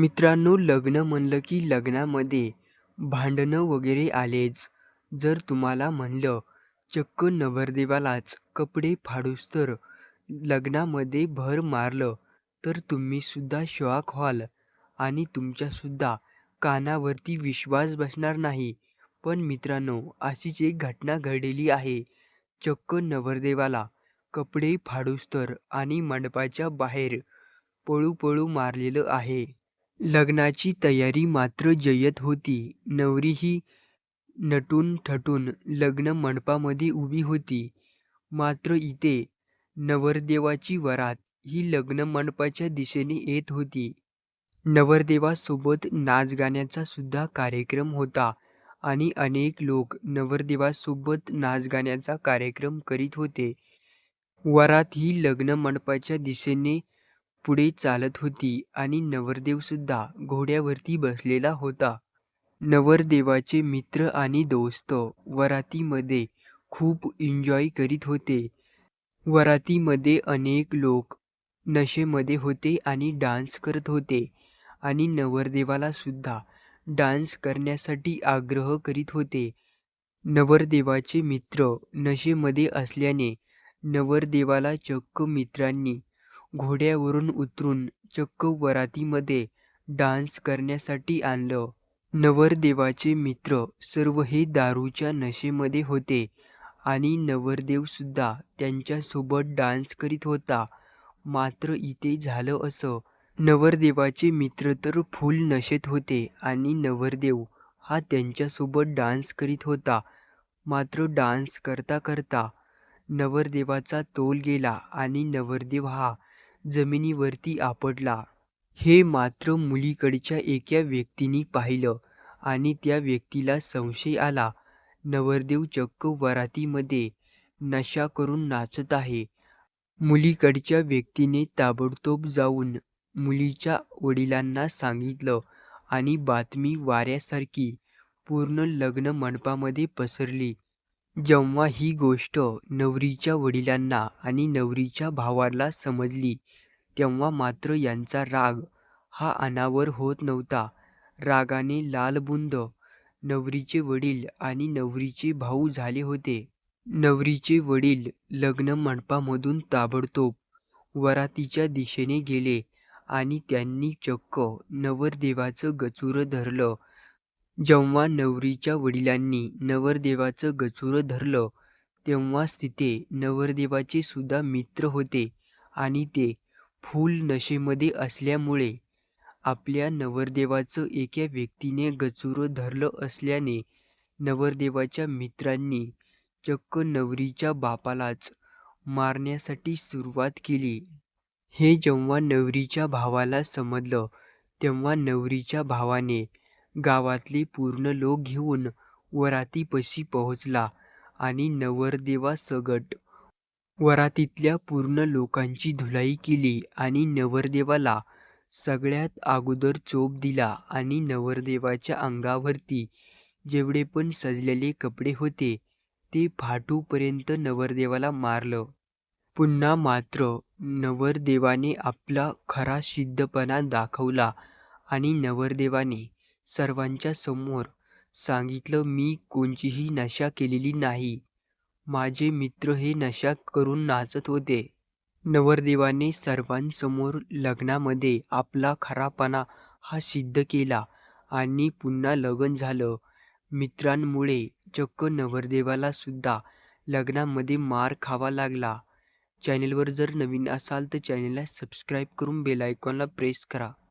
मित्रांनो लग्न म्हणलं की लग्नामध्ये भांडणं वगैरे आलेच. जर तुम्हाला म्हणलं चक्क नवरदेवालाच कपडे फाडूस्तर लग्नामध्ये भर मारलं तर तुम्हीसुद्धा शॉक व्हाल आणि तुमच्यासुद्धा कानावरती विश्वास बसणार नाही. पण मित्रांनो अशीच एक घटना घडलेली आहे. चक्क नवरदेवाला कपडे फाडूस्तर आणि मंडपाच्या बाहेर पळू पळू मारलेलं आहे. लग्नाची तयारी मात्र जय्यत होती. नवरीही नटून ठटून लग्न मंडपामध्ये उभी होती. मात्र इथे नवरदेवाची वरात ही लग्न मंडपाच्या दिशेने येत होती. नवरदेवासोबत नाचगाण्याचा सुद्धा कार्यक्रम होता आणि अनेक लोक नवरदेवासोबत नाचगाण्याचा कार्यक्रम करीत होते. वरात ही लग्न मंडपाच्या दिशेने पुढे चालत होती आणि नवरदेवसुद्धा घोड्यावरती बसलेला होता. नवरदेवाचे मित्र आणि दोस्त वरातीमध्ये खूप एन्जॉय करीत होते. वरातीमध्ये अनेक लोक नशेमध्ये होते आणि डान्स करत होते आणि नवरदेवालासुद्धा डान्स करण्यासाठी आग्रह करीत होते. नवरदेवाचे मित्र नशेमध्ये असल्याने नवरदेवाला चक्क मित्रांनी घोड्यावरून उतरून चक्क वरातीमध्ये डान्स करण्यासाठी आणलं. नवरदेवाचे मित्र सर्व हे दारूच्या नशेमध्ये होते आणि नवरदेवसुद्धा त्यांच्यासोबत डान्स करीत होता. मात्र इथे झालं असं, नवरदेवाचे मित्र तर फुल नशेत होते आणि नवरदेव हा त्यांच्यासोबत डान्स करीत होता. मात्र डान्स करता करता नवरदेवाचा तोल गेला आणि नवरदेव हा जमिनीवरती आपटला. हे मात्र मुलीकडच्या एका व्यक्तीने पाहिलं आणि त्या व्यक्तीला संशय आला, नवरदेव चक्क वरातीमध्ये नशा करून नाचत आहे. मुलीकडच्या व्यक्तीने ताबडतोब जाऊन मुलीच्या वडिलांना सांगितलं आणि बातमी वाऱ्यासारखी पूर्ण लग्न मंडपामध्ये पसरली. जेव्हा ही गोष्ट नवरीच्या वडिलांना आणि नवरीच्या भावाला समजली तेव्हा मात्र यांचा राग हा अनावर होत नव्हता. रागाने लालबुंद नवरीचे वडील आणि नवरीचे भाऊ झाले होते. नवरीचे वडील लग्न मंडपामधून ताबडतोब वरातीच्या दिशेने गेले आणि त्यांनी चक्क नवरदेवाचं गचुरं धरलं. जेव्हा नवरीच्या वडिलांनी नवरदेवाचं गचुरं धरलं तेव्हाच तिथे नवरदेवाचे सुद्धा मित्र होते आणि ते फुल नशेमध्ये असल्यामुळे आपल्या नवरदेवाचं एका व्यक्तीने गचुरं धरलं असल्याने नवरदेवाच्या मित्रांनी चक्क नवरीच्या बापालाच मारण्यासाठी सुरुवात केली. हे जेव्हा नवरीच्या भावाला समजलं तेव्हा नवरीच्या भावाने गावातले पूर्ण लोक घेऊन वरातीपाशी पोहोचला आणि नवरदेवासकट वरातीतल्या पूर्ण लोकांची धुलाई केली आणि नवरदेवाला सगळ्यात अगोदर चोप दिला आणि नवरदेवाच्या अंगावरती जेवढे पण सजलेले कपडे होते ते फाटूपर्यंत नवरदेवाला मारलं. पुन्हा मात्र नवरदेवाने आपला खरा सिद्धपणा दाखवला आणि नवरदेवाने सर्वांच्या समोर सांगितलं मी कोणचीही नशा केलेली नाही. माझे मित्र हे नशा करून नाचत होते. नवरदेवाने सर्वांसमोर लग्नामध्ये आपला खरापणा हा सिद्ध केला आणि पुन्हा लग्न झालं. मित्रांमुळे चक्क नवरदेवाला सुद्धा लग्नामध्ये मार खावा लागला. चॅनेलवर जर नवीन असाल तर चॅनेलला सबस्क्राईब करून बेल आयकॉनला प्रेस करा.